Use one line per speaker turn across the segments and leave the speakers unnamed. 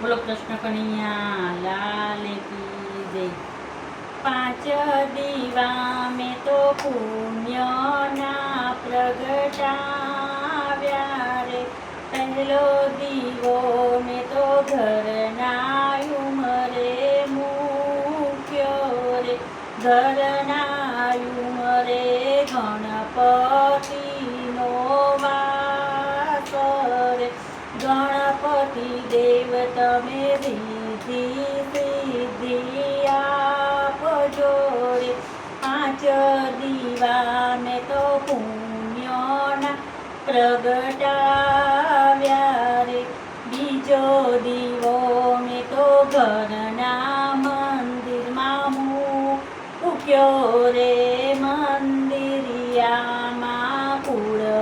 બોલો કૃષ્ણ કનૈયા લાલ કી પાંચ દીવા મેં તો પુણ્યના પ્રગટાવ્યા રે. પહેલો દીવો મેં તો ઘરના ઉમરે મૂક્યો રે. ઘરના ઉમરે ગણપતિનો ગણપતિ દેવ તમે વિધિ સિદ્ધિ આપજો રે. પાંચ દીવાને તો પુણ્યોના પ્રગટાવ્યા રે. બીજો દીવો મેં તો ઘરના મંદિરમાં મૂક્યો રે. મંદિરિયામાં કુળદેવીનો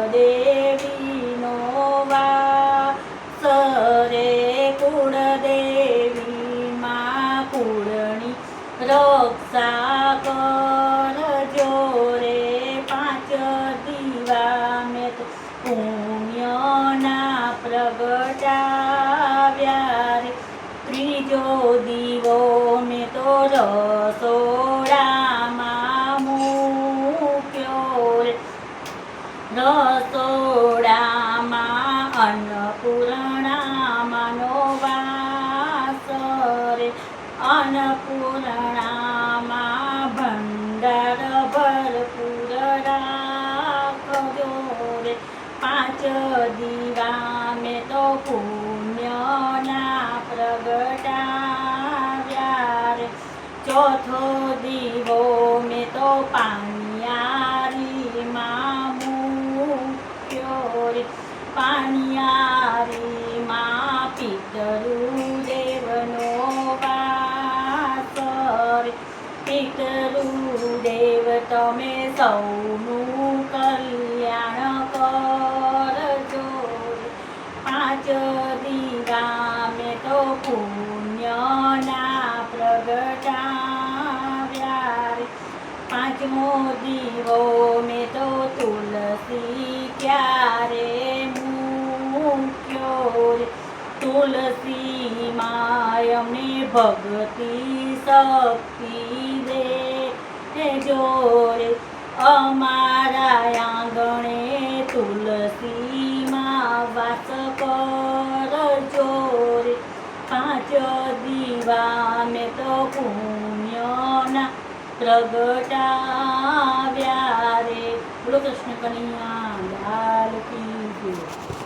પુણ્યના પ્રગટાવ્યા રે ત્રીજો દીવો મેં તો રસોડામાં મૂક્યો રે. રસોડામાં અન્નપૂર્ણામાંનો વાસ રે. અન્નપૂર્ણામાં દીવા મેં તો પુણ્યના પ્રગટાવ્યા રે ચોથો દીવો મેં તો પાણિયારીમાં મૂક્યો રે પાણિયારીમાં પિતરુદેવનો વાસ રે પિતરુદેવ તમે સૌનું દીવા મેં તો પુણ્યના પ્રગટાવ્યા પાંચમો દીવો મેં તો તુલસી ક્યારે મૂક્યો તુલસી માયમને ભક્તિ શક્તિ દે જોરે અમારા આંગણે તુલસીમાં વાસ કરજો રે પાંચ દીવા મેં તો પુણ્યના પ્રગટાવ્યા રે. બોલો કૃષ્ણ કનૈયા, લાલ કી